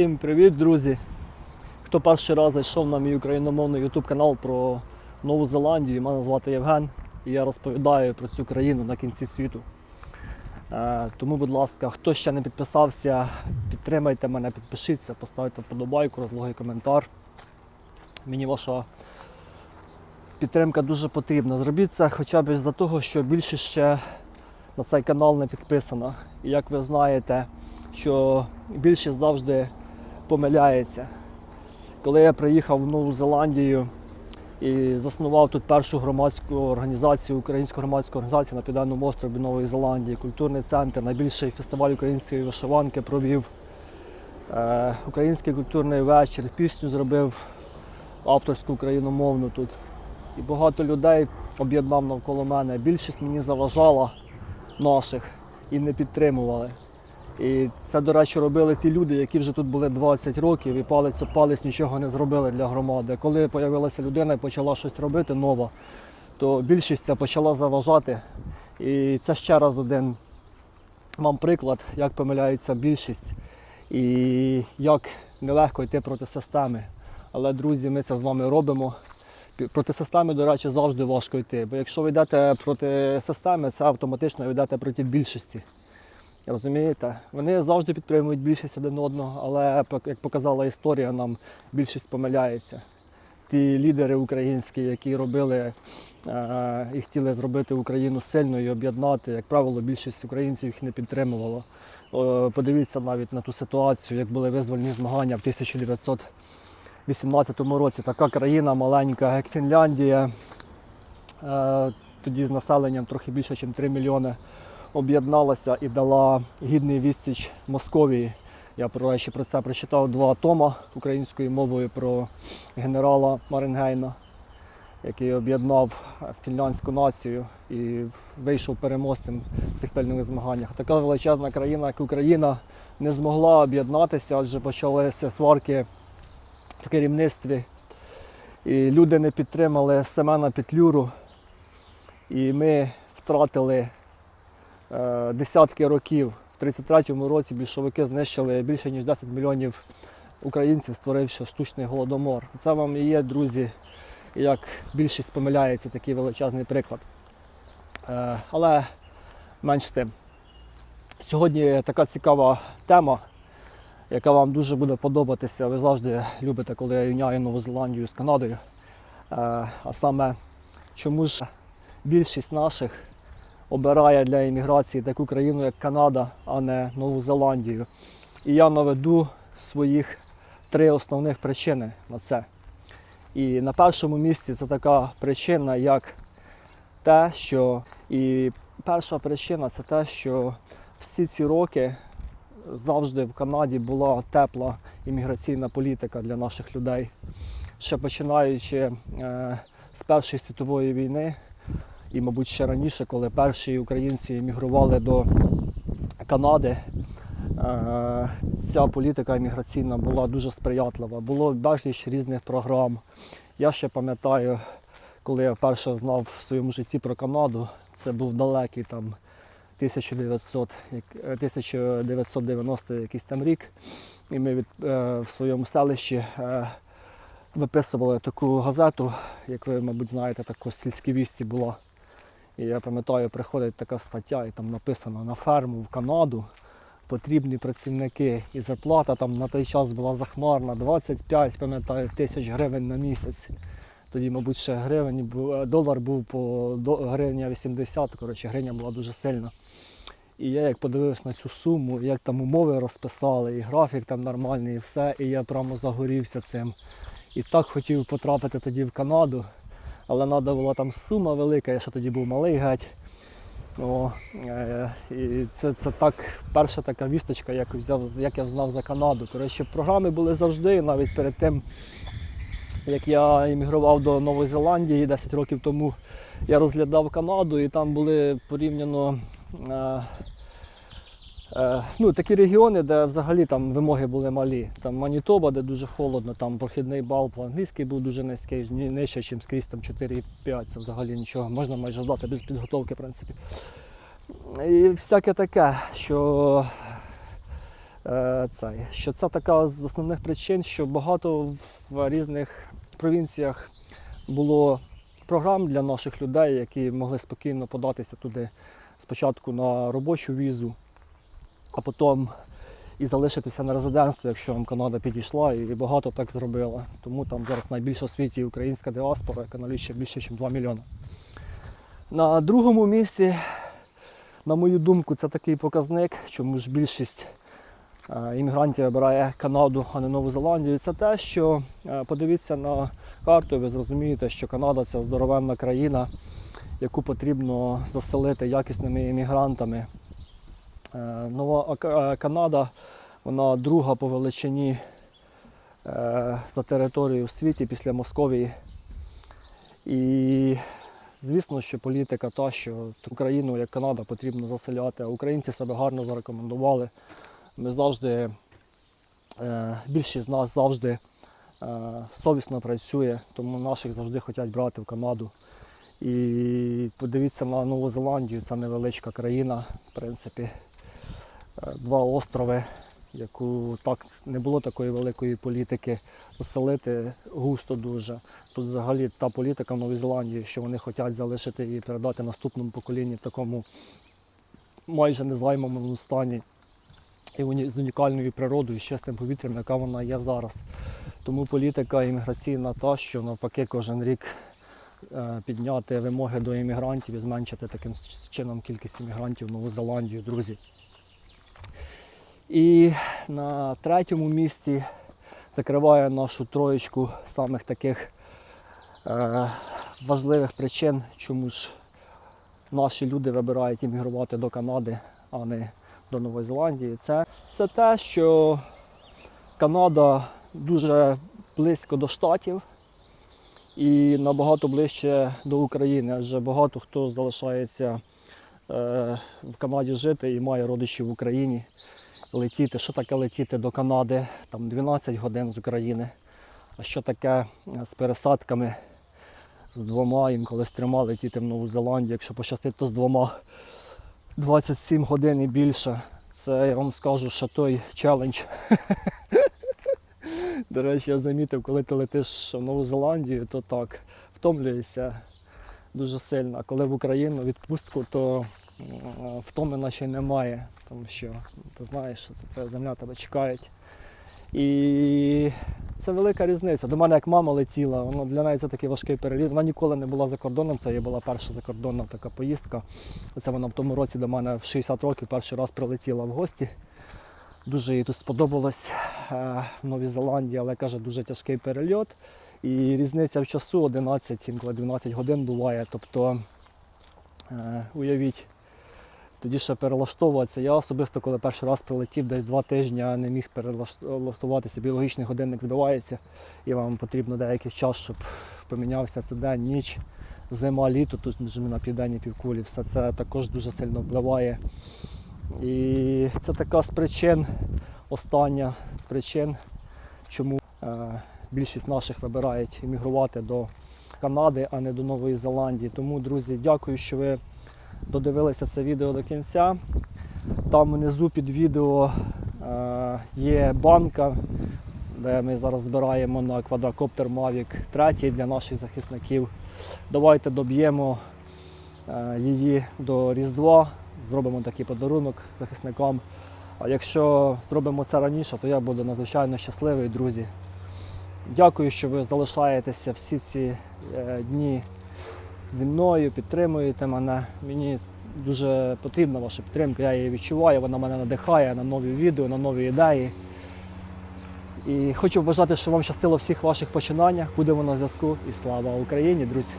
Всім привіт, друзі! Хто перший раз зайшов на мій україномовний YouTube канал про Нову Зеландію, мене звати Євген, і я розповідаю про цю країну на кінці світу. Е, Тому, будь ласка, хто ще не підписався, підтримайте мене, підпишіться, поставте вподобайку, розлогий коментар. Мені ваша підтримка дуже потрібна. Зробіть це хоча б за того, що більше ще на цей канал не підписано. І як ви знаєте, що більшість завжди помиляється. Коли я приїхав в Нову Зеландію і заснував тут першу громадську організацію, українську громадську організацію на Південному острові Нової Зеландії, культурний центр, найбільший фестиваль української вишиванки провів. Е, український культурний вечір, пісню зробив авторську україномовну тут. І багато людей об'єднав навколо мене. Більшість мені заважала наших і не підтримували. І це, до речі, робили ті люди, які вже тут були 20 років і палець палець нічого не зробили для громади. Коли з'явилася людина і почала щось робити нова, то більшість це почала заважати. І це ще раз один вам приклад, як помиляється більшість і як нелегко йти проти системи. Але, друзі, ми це з вами робимо. Проти системи, до речі, завжди важко йти. Бо якщо ви йдете проти системи, це автоматично йдете проти більшості. Розумієте? Вони завжди підтримують більшість один одного, але як показала історія, нам більшість помиляється. Ті лідери українські, які робили е, і хотіли зробити Україну сильною і об'єднати, як правило, більшість українців їх не підтримувала. О, Подивіться навіть на ту ситуацію, як були визвольні змагання в 1918 році. Така країна маленька, як Фінляндія, е, тоді з населенням трохи більше, ніж 3 мільйони об'єдналася і дала гідний відсіч Московії. Я про ще про це прочитав два тома українською мовою про генерала Маренгейна, який об'єднав фінляндську націю і вийшов переможцем в цих вільних змаганнях. Така величезна країна, як Україна, не змогла об'єднатися, адже почалися сварки в керівництві. І люди не підтримали Семена Петлюру. І ми втратили десятки років. В 33-му році більшовики знищили більше ніж 10 мільйонів українців, створивши штучний голодомор. Це вам і є, друзі, як більшість помиляється, такий величезний приклад. Е, але менш з тим. Сьогодні така цікава тема, яка вам дуже буде подобатися. Ви завжди любите, коли я рівняю Нову Зеландію з Канадою. Е, а саме, чому ж більшість наших обирає для імміграції таку країну, як Канада, а не Нову Зеландію. І я наведу своїх три основних причини на це. І на першому місці це така причина, як те, що і перша причина це те, що всі ці роки завжди в Канаді була тепла імміграційна політика для наших людей. Ще починаючи е, з Першої світової війни, і, мабуть, ще раніше, коли перші українці емігрували до Канади, е, ця політика імміграційна була дуже сприятлива. Було безліч різних програм. Я ще пам'ятаю, коли я вперше знав в своєму житті про Канаду, це був далекий там 1900, е, 1990 якийсь там рік. І ми від, е, в своєму селищі е, виписували таку газету, як ви, мабуть, знаєте, таку сільські вісті була. І я пам'ятаю, приходить така стаття, і там написано на ферму в Канаду потрібні працівники. І зарплата там на той час була захмарна, 25, пам'ятаю, тисяч гривень на місяць. Тоді, мабуть, ще гривень, долар був по гривня 80, коротше, гривня була дуже сильна. І я як подивився на цю суму, як там умови розписали, і графік там нормальний, і все, і я прямо загорівся цим. І так хотів потрапити тоді в Канаду, але треба була там сума велика, я ще тоді був малий геть. О, е, і це, це так, перша така вісточка, як, взяв, як я знав за Канаду. Коротше, програми були завжди, навіть перед тим, як я іммігрував до Нової Зеландії 10 років тому, я розглядав Канаду і там були порівняно е, ну, такі регіони, де взагалі там вимоги були малі. Там Манітоба, де дуже холодно, там прохідний бал по-англійськи був дуже низький, нижче, ніж скрізь там 4-5. Це взагалі нічого, можна майже здати без підготовки, в принципі. І всяке таке, що е, цей, що це така з основних причин, що багато в різних провінціях було програм для наших людей, які могли спокійно податися туди спочатку на робочу візу, а потім і залишитися на резидентство, якщо вам Канада підійшла, і багато так зробила. Тому там зараз найбільша в світі українська діаспора, яка налічує більше, ніж 2 мільйони. На другому місці, на мою думку, це такий показник, чому ж більшість е, іммігрантів обирає Канаду, а не Нову Зеландію. Це те, що е, подивіться на карту, ви зрозумієте, що Канада це здоровенна країна, яку потрібно заселити якісними іммігрантами. Е, Нова е, Канада, вона друга по величині е, за територією в світі після Московії. І звісно, що політика та, що Україну, як Канада, потрібно заселяти. Українці себе гарно зарекомендували. Ми завжди, більшість з нас завжди совісно працює, тому наших завжди хочуть брати в Канаду. І подивіться на Нову Зеландію, це невеличка країна, в принципі, два острови, яку так не було такої великої політики заселити густо дуже. Тут взагалі та політика в Новій Зеландії, що вони хочуть залишити і передати наступному поколінню в такому майже незайманому стані і з унікальною природою, з чистим повітрям, яка вона є зараз. Тому політика імміграційна та, що навпаки кожен рік е, підняти вимоги до іммігрантів і зменшити таким чином кількість іммігрантів в Нову Зеландію, друзі. І на третьому місці закриває нашу троєчку самих таких е, важливих причин, чому ж наші люди вибирають іммігрувати до Канади, а не до Нової Зеландії. Це, це те, що Канада дуже близько до Штатів і набагато ближче до України, адже багато хто залишається е, в Канаді жити і має родичів в Україні. Летіти, що таке летіти до Канади? Там 12 годин з України. А що таке е, з пересадками з двома, інколи з трьома летіти в Нову Зеландію, якщо пощастить, то з двома 27 годин і більше. Це я вам скажу, що той челендж. До речі, я замітив, коли ти летиш в Нову Зеландію, то так, втомлюєшся дуже сильно. А коли в Україну відпустку, то втоми наче немає, тому що ти знаєш, що це земля тебе чекають. І це велика різниця. До мене як мама летіла, воно для неї це такий важкий переліт. Вона ніколи не була за кордоном, це її була перша закордонна така поїздка. Це вона в тому році до мене в 60 років перший раз прилетіла в гості. Дуже їй тут сподобалось е, в Новій Зеландії, але каже, дуже тяжкий перельот. І різниця в часу 11, інколи 12 годин буває. Тобто, е, уявіть, тоді ще перелаштовуватися. Я особисто, коли перший раз прилетів, десь два тижні не міг перелаштуватися, біологічний годинник збивається, і вам потрібно деякий час, щоб помінявся це день, ніч, зима, літо, тут на південній півкулі. Все це також дуже сильно впливає. І це така з причин, остання з причин, чому е, більшість наших вибирають іммігрувати до Канади, а не до Нової Зеландії. Тому, друзі, дякую, що ви додивилися це відео до кінця. Там внизу під відео е, є банка, де ми зараз збираємо на квадрокоптер Mavic 3 для наших захисників. Давайте доб'ємо е, її до Різдва, зробимо такий подарунок захисникам. А якщо зробимо це раніше, то я буду надзвичайно щасливий, друзі. Дякую, що ви залишаєтеся всі ці е, дні зі мною, підтримуєте мене. Мені дуже потрібна ваша підтримка, я її відчуваю, вона мене надихає на нові відео, на нові ідеї. І хочу побажати, щоб вам щастило всіх ваших починаннях. Будемо на зв'язку і слава Україні, друзі!